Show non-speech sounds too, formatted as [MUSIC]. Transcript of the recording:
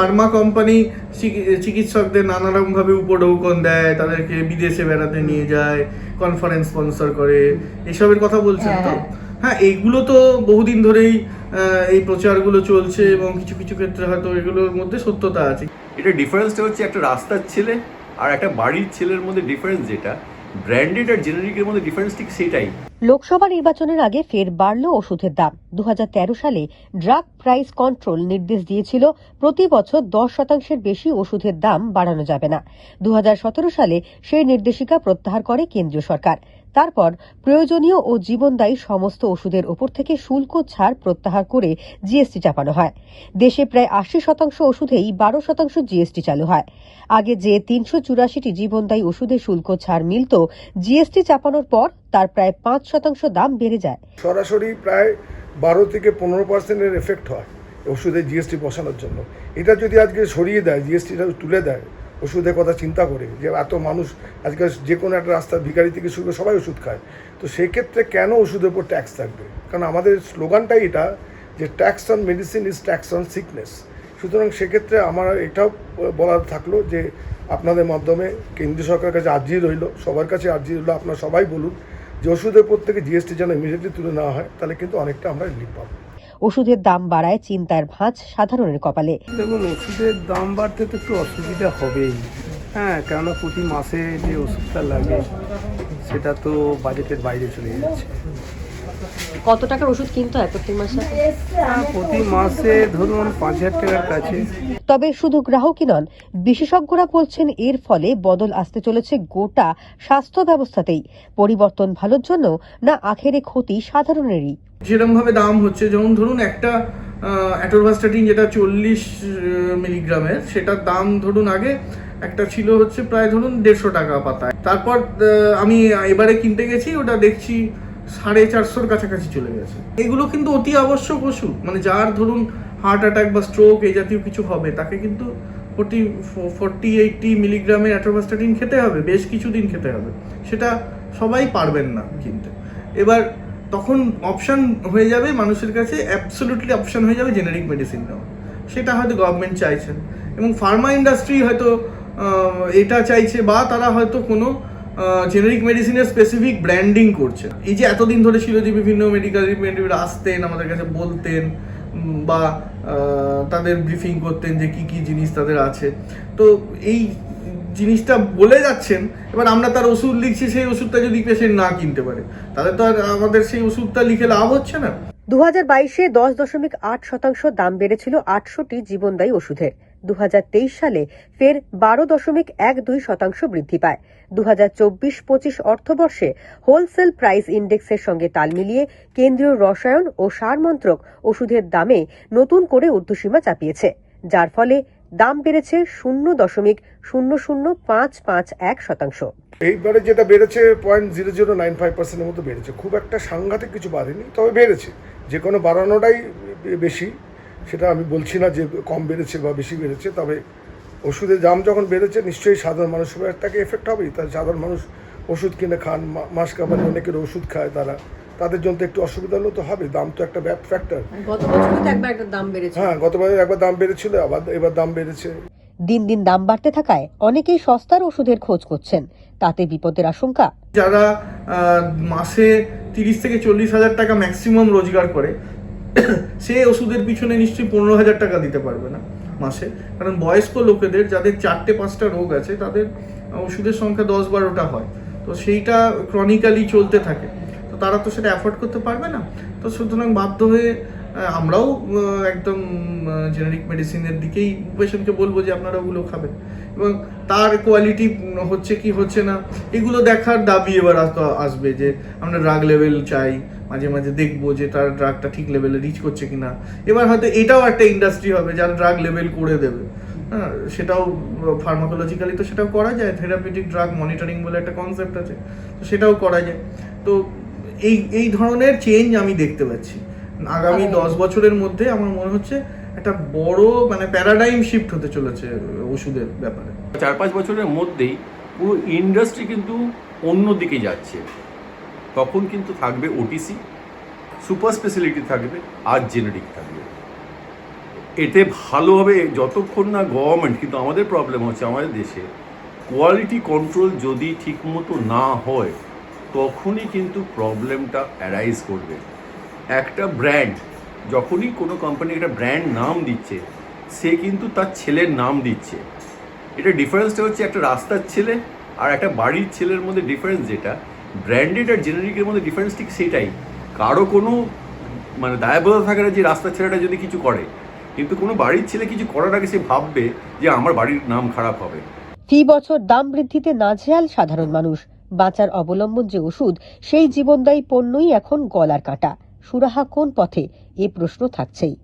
Pharma company চিকিৎসকদের নানা রকম ভাবে উপঢৌকন দেয় তাদেরকে বিদেশে বেড়াতে নিয়ে যায় কনফারেন্স স্পন্সর করে এসবের কথা বলছেন তো? হ্যাঁ। হ্যাঁ। এইগুলো তো বহুদিন ধরেই এই প্রচারগুলো চলছে এবং কিছু কিছু ক্ষেত্রে হয়তো এগুলোর মধ্যে সত্যতা আছে। এটা ডিফারেন্সটা হচ্ছে একটা রাস্তার ছেলে আর একটা বাড়ির ছেলের মধ্যে ডিফারেন্স যেটা। ব্র্যান্ডেড আর জেনারিকের মধ্যে ডিফারেন্স ঠিক সেটাই লোকসভা নির্বাচনের আগে ফের বাড়ল ওষুধের দাম। দু হাজার তেরো সালে ড্রাগ প্রাইস কন্ট্রোল নির্দেশ দিয়েছিল, প্রতি বছর দশ শতাংশের বেশি ওষুধের দাম বাড়ানো যাবে না। দু হাজার সতেরো সালে সেই নির্দেশিকা প্রত্যাহার করে কেন্দ্রীয় সরকার। তারপর প্রয়োজনীয় ও জীবনদায়ী সমস্ত ওষুধের ওপর থেকে শুল্ক ছাড় প্রত্যাহার করে জিএসটি চাপানো হয়। দেশে প্রায় আশি শতাংশ ওষুধেই বারো শতাংশ জিএসটি চালু হয়। আগে যে তিনশো চুরাশিটি জীবনদায়ী ওষুধে শুল্ক ছাড় মিলত, জিএসটি চাপানোর পর তার প্রায় পাঁচ শতাংশ দাম বেড়ে যায়। সরাসরি প্রায় বারো থেকে পনেরো পার্সেন্টের এফেক্ট হয় ওষুধে জিএসটি বসানোর জন্য। এটা যদি আজকে সরিয়ে দেয়, জিএসটিটা তুলে দেয় ওষুধের কথা চিন্তা করে যে এত মানুষ, আজকে যে কোনো একটা রাস্তার ভিখারি থেকে শুরু করে সবাই ওষুধ খায়। তো সেক্ষেত্রে কেন ওষুধের উপর ট্যাক্স থাকবে? কারণ আমাদের স্লোগানটাই এটা যে tax on medicine is tax on sickness সুতরাং সেক্ষেত্রে আমার এটাও বলার থাকল যে আপনাদের মাধ্যমে কেন্দ্রীয় সরকারের কাছে আর্জি রইল, সবার কাছে আর্জি রইল, আপনারা সবাই বলুন যে ওষুধের উপর থেকে জিএসটি যেন ইমিডিয়েটলি তুলে নেওয়া হয়, তাহলে কিন্তু অনেকটা আমরা রিলিফ পাবো। ওষুধের দাম বাড়ায় চিন্তার ভাঁজ সাধারণের কপালে। দেখুন, ওষুধের দাম বাড়তে তো একটু অসুবিধা হবেই। হ্যাঁ কেননা প্রতি মাসে যে ওষুধটা লাগে, সেটা তো বাজেটের বাইরে চলে যাচ্ছে। কত টাকার ওষুধ কিনতে হয় প্রত্যেক মাসে? হ্যাঁ, প্রতি মাসে ধরুন পাঁচ হাজার টাকার কাছে। তবে শুধু গ্রাহকই নন বিশেষজ্ঞরা বলছেন এর ফলে বদল আসতে চলেছে গোটা স্বাস্থ্য ব্যবস্থাতেই। পরিবর্তন ভালোর জন্য না আখেরে ক্ষতি সাধারণেরই? যেরকম ভাবে দাম হচ্ছে যেমন ধরুন একটা অ্যাটোরভাস্টাটিন যেটা চল্লিশ মিলিগ্রামের সেটার দাম ধরুন আগে একটা ছিল হচ্ছে প্রায় ধরুন দেড়শো টাকা পাতায়। তারপর আমি এবারে কিনতে গেছি ওটা দেখছি সাড়ে চারশোর কাছাকাছি চলে গেছে। এগুলো কিন্তু অতি আবশ্যক ওষুধ। মানে যার ধরুন হার্ট অ্যাটাক বা স্ট্রোক এই জাতীয় কিছু হবে, তাকে কিন্তু ফোর্টি ফোর্টি এইটটি মিলিগ্রামের অ্যাটোভাস্টাটিন খেতে হবে, বেশ কিছুদিন খেতে হবে। সেটা সবাই পারবেন না কিনতে। এবার তখন অপশান হয়ে যাবে মানুষের কাছে অ্যাবসোলুটলি অপশান হয়ে যাবে জেনারিক মেডিসিন নেওয়া সেটা হয়তো গভর্নমেন্ট চাইছেন। এবং ফার্মা ইন্ডাস্ট্রি হয়তো এটা চাইছে বা তারা হয়তো কোনো জেনারিক মেডিসিনের স্পেসিফিক ব্র্যান্ডিং করছে এই যে এতদিন ধরে ছিল যে বিভিন্ন মেডিকেল রিপ্রেজেন্টেটিভ আসতেন, আমাদের কাছে বলতেন বা তাদের ব্রিফিং করতেন যে কি কি জিনিস তাদের আছে। তো এই জিনিসটা বলে যাচ্ছেন, এবার আমরা তার ওষুধ লিখছি, সেই ওষুধটা যদি পেশেন্ট না কিনতে পারে, তাহলে তো আর আমাদের সেই ওষুধটা লিখে লাভ হচ্ছে না। দু হাজার বাইশে দশ দশমিক আট শতাংশ দাম বেড়েছিল আটশোটি জীবনদায়ী ওষুধের। দু হাজার তেইশ সালে ফের বারো দশমিক এক দুই শতাংশ বৃদ্ধি পায়। দু হাজার চব্বিশ পঁচিশ অর্থবর্ষে হোলসেল প্রাইস ইন্ডেক্সের সঙ্গে তাল মিলিয়ে কেন্দ্রীয় রসায়ন ও সার মন্ত্রক ওষুধের দামে নতুন করে ঊর্ধ্বসীমা চাপিয়েছে, যার ফলে দাম বেড়েছে শূন্য দশমিক শূন্য শূন্য পাঁচ পাঁচ এক শতাংশ। এইবারে যেটা বেড়েছে point zero zero nine five পার্সেন্টের মতো বেড়েছে। খুব একটা সাংঘাতিক কিছু বাড়েনি তবে বেড়েছে। যে কোনো বাড়ানোটাই বেশি। সেটা আমি বলছি না যে কম বেড়েছে বা বেশি বেড়েছে তবে ওষুধের দাম যখন বেড়েছে নিশ্চয়ই সাধারণ মানুষের একটা এফেক্ট হবেই। তার সাধারণ মানুষ ওষুধ কিনে খান মাস কামারি অনেকের ওষুধ খায় তারা। তাদের জন্য তো একটু অসুবিধা হলেও তো হবে দাম তো একটা ব্যাপ ফ্যাক্টর গত বছর একবার দাম হ্যাঁ গতবার একবার দাম বেড়েছিল আবার এবার দাম বেড়েছে। দিন দিন দাম বাড়তে থাকায় অনেকেই সস্তার ওষুধের খোঁজ করছেন। তাতে বিপদের আশঙ্কা। যারা আহ, মাসে তিরিশ থেকে চল্লিশ হাজার টাকা ম্যাক্সিমাম রোজগার করে [COUGHS] সে ওষুধের পিছনে নিশ্চয়ই পনেরো হাজার টাকা দিতে পারবে না মাসে। কারণ বয়স্ক লোকেদের, যাদের চারটে, পাঁচটা রোগ আছে, তাদের ওষুধের সংখ্যা দশ বারোটা হয়। তো সেইটা ক্রনিক্যালি চলতে থাকে। তো তারা তো সেটা অ্যাফোর্ড করতে পারবে না। তো সুতরাং বাধ্য হয়ে আমরাও একদম জেনারিক মেডিসিনের দিকেই পেশেন্টকে বলব যে আপনারা ওগুলো খাবেন। এবং তার কোয়ালিটি হচ্ছে কি হচ্ছে না, এগুলো দেখার দাবি এবার আসবে যে আমরা ড্রাগ লেভেল চাই, মাঝে মাঝে দেখব যে তার ড্রাগটা ঠিক লেভেলে রিচ করছে কি না এবার হয়তো এটাও একটা ইন্ডাস্ট্রি হবে, যারা ড্রাগ লেভেল করে দেবে। হ্যাঁ সেটাও ফার্মাকোলজিক্যালি তো সেটাও করা যায় থেরাপিউটিক ড্রাগ মনিটরিং বলে একটা কনসেপ্ট আছে, তো সেটাও করা যায়। তো এই এই ধরনের চেঞ্জ আমি দেখতে পাচ্ছি। আগামী দশ বছরের মধ্যে আমার মনে হচ্ছে একটা বড় মানে প্যারাডাইম শিফট হতে চলেছে ওষুধের ব্যাপারে। চার পাঁচ বছরের মধ্যেই পুরো ইন্ডাস্ট্রি কিন্তু অন্য দিকে যাচ্ছে। তখন কিন্তু থাকবে ওটিসি সুপার স্পেশালিটি থাকবে আর জেনেরিক থাকবে। এতে ভালো হবে যতক্ষণ না গভর্নমেন্ট কিন্তু আমাদের প্রবলেম হচ্ছে আমাদের দেশে কোয়ালিটি কন্ট্রোল যদি ঠিকমতো না হয় তখনই কিন্তু প্রবলেমটা অ্যারাইজ করবে। একটা ব্র্যান্ড যখনই কোনো কোম্পানি একটা ব্র্যান্ড নাম দিচ্ছে, সে কিন্তু তার ছেলের নাম দিচ্ছে। এটা ডিফারেন্সটা হচ্ছে একটা রাস্তার ছেলে আর একটা বাড়ির ছেলের মধ্যে ডিফারেন্স যেটা। ব্র্যান্ডেড আর জেনারিকের মধ্যে ডিফারেন্স ঠিক সেটাই। কারও কোনো মানে দায়বদ্ধতা থাকে না যে রাস্তার ছেলেটা যদি কিছু করে। কিন্তু কোনো বাড়ির ছেলে কিছু করার আগে সে ভাববে যে আমার বাড়ির নাম খারাপ হবে। ফি বছর দাম বৃদ্ধিতে নাজেহাল সাধারণ মানুষ। বাঁচার অবলম্বন যে ওষুধ, সেই জীবনদায়ী পণ্যই এখন গলার কাটা। সুরাহা কোন পথে? এ প্রশ্ন থাকছেই।